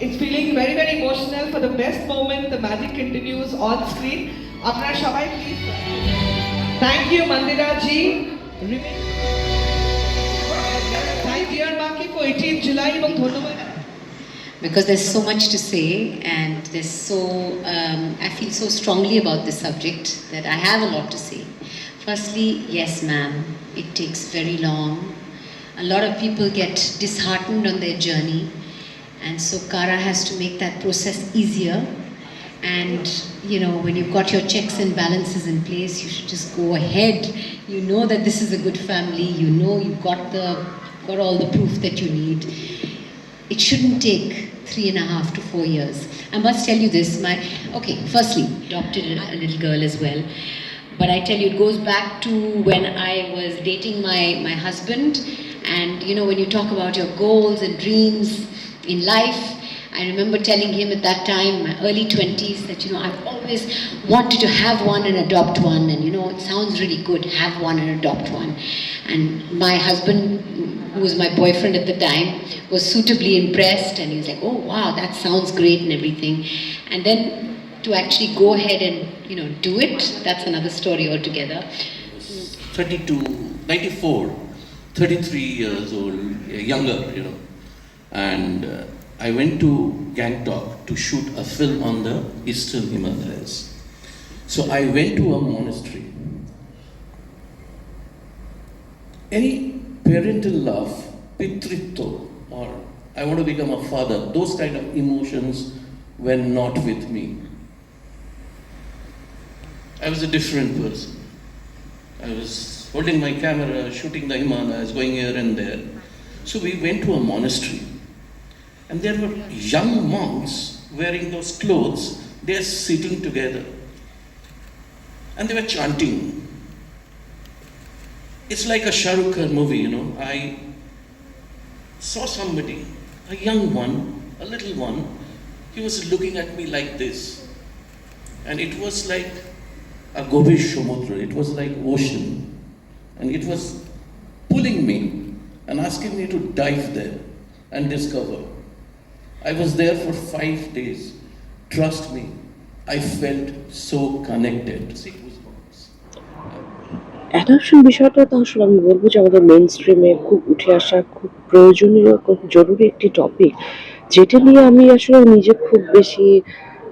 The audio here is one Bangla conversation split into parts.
It's feeling very, very emotional for the best moment. The magic continues on screen. আপনারা সবাই please thank you Mandira ji thank you মাকে ফর 18 জুলাই এবং ধন্যবাদ because there's so much to say and there's so um, i feel so strongly about this subject that i have a lot to say firstly yes ma'am it takes very long a lot of people get disheartened on their journey and so kara has to make that process easier. And you know when you've got your checks and balances in place you should just go ahead. You know that this is a good family. You know you've got the got all the proof that you need. It shouldn't take three and a half to four years. I must tell you this, my okay, firstly, adopted a, little girl as well. But I tell you, it goes back to when I was dating my, my husband, and you know, when you talk about your goals and dreams in life, I remember telling him at that time, my early 20s, that you know, I've always wanted to have one and adopt one, and you know, it sounds really good, have one and adopt one. And my husband, who was my boyfriend at the time, was suitably impressed, and he was like, "Oh wow, that sounds great and everything." And then to actually go ahead and you know do it, that's another story altogether. 32, 94, 33 years old, uh, younger, you know. And uh, I went to Gangtok to shoot a film on the eastern Himalayas. So I went to a monastery. Any parental love, pitritto, or I want to become a father, those kind of emotions were not with me. I was a different person. I was holding my camera, shooting the Himalayas, going here and there. So we went to a monastery. And there were young monks wearing those clothes. They are sitting together. And they were chanting. It's like a Shah movie, you know. I saw somebody, a young one, a little one. He was looking at me like this. And it was like a Gobish Samudra. It was like ocean. And it was pulling me and asking me to dive there and discover. I was there for five days. Trust me, I felt so connected. Adoption বিষয়টা তো আসলে আমি বলব যে আমাদের মেন স্ট্রিমে খুব উঠে আসা খুব প্রয়োজনীয় খুব জরুরি একটি টপিক যেটা নিয়ে আমি আসলে নিজে খুব বেশি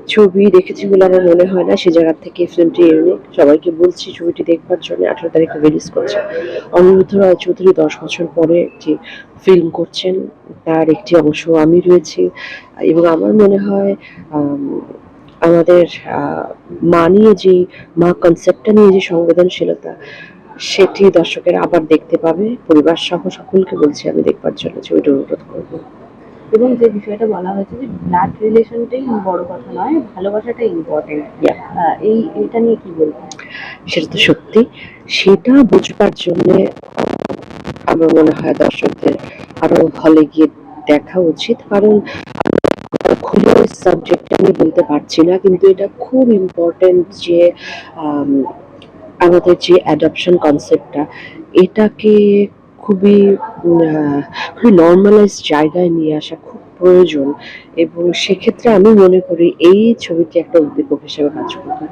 ছবি দেখেছি বলে আমার মনে হয় না। সে জায়গা থেকে ফিল্মটি ইউনিক সবাইকে বলছি ছবিটি দেখবার জন্য আঠারো তারিখে রিলিজ করছে। অনিরুদ্ধ রায় চৌধুরী দশ বছর পরে একটি ফিল্ম করছেন তার একটি অংশ আমি রয়েছি। এবং আমার মনে হয় আম, আমাদের মা নিয়ে যে মা কনসেপ্টটা নিয়ে যে সংবেদনশীলতা সেটি দর্শকেরা আবার দেখতে পাবে। পরিবার সহ সকলকে বলছি আমি দেখবার জন্য ছবিটা অনুরোধ করব। এবং যে বিষয়টা বলা হয়েছে যে ব্লাড রিলেশনটাই বড় কথা নয় ভালোবাসাটাই ইম্পর্টেন্ট. এই এটা নিয়ে কি বলব সেটা তো সত্যি। সেটা বুঝবার জন্য আমার মনে হয় দর্শকদের আরও হলে গিয়ে দেখা উচিত। কারণ খুলে সাবজেক্ট আমি বলতে পারছি না কিন্তু এটা খুব ইম্পর্টেন্ট যে আমাদের যে অ্যাডপশন কনসেপ্টটা এটাকে খুবই খুবই নর্মালাইজ জায়গায় নিয়ে আসা খুব প্রয়োজন এবং সেক্ষেত্রে আমি মনে করি এই ছবিটি একটা উদ্দীপক হিসেবে কাজ করবে।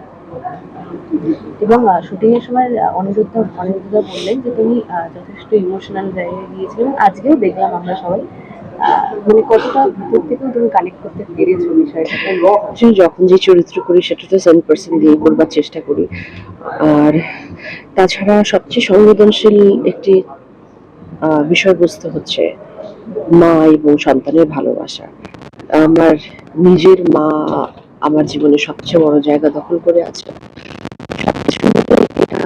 এবং শুটিং এর সময় অনিরুদ্ধ অনিরুদ্ধ বললেন যে তুমি যথেষ্ট ইমোশনাল জায়গায় গিয়েছিলেন। আজকেও দেখলাম আমরা সবাই মানে কতটা ভিতর থেকেও তুমি কানেক্ট করতে পেরেছ যখন যে চরিত্র করি সেটা তো সেভেন পার্সেন্ট দিয়ে করবার চেষ্টা করি। আর তাছাড়া সবচেয়ে সংবেদনশীল একটি বিষয়বস্তু হচ্ছে মা এবং সন্তানের ভালোবাসা আমার নিজের মা আমার জীবনে সবচেয়ে বড় জায়গা দখল করে আছে সবকিছু এটা।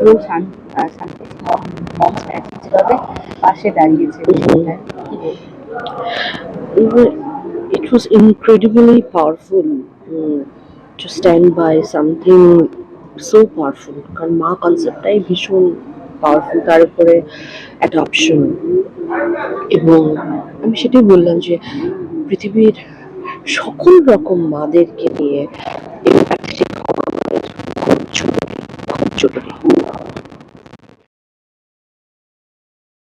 এবং শান্তি পাশে দাঁড়িয়েছে? It was incredibly powerful mm, to stand by something so কারণ মা কনসেপ্টটাই ভীষণ পাওয়ারফুল তার উপরে অ্যাডপশন এবং আমি সেটাই বললাম যে পৃথিবীর সকল রকম মাদেরকে নিয়ে হওয়া আমাদের চোখে দিই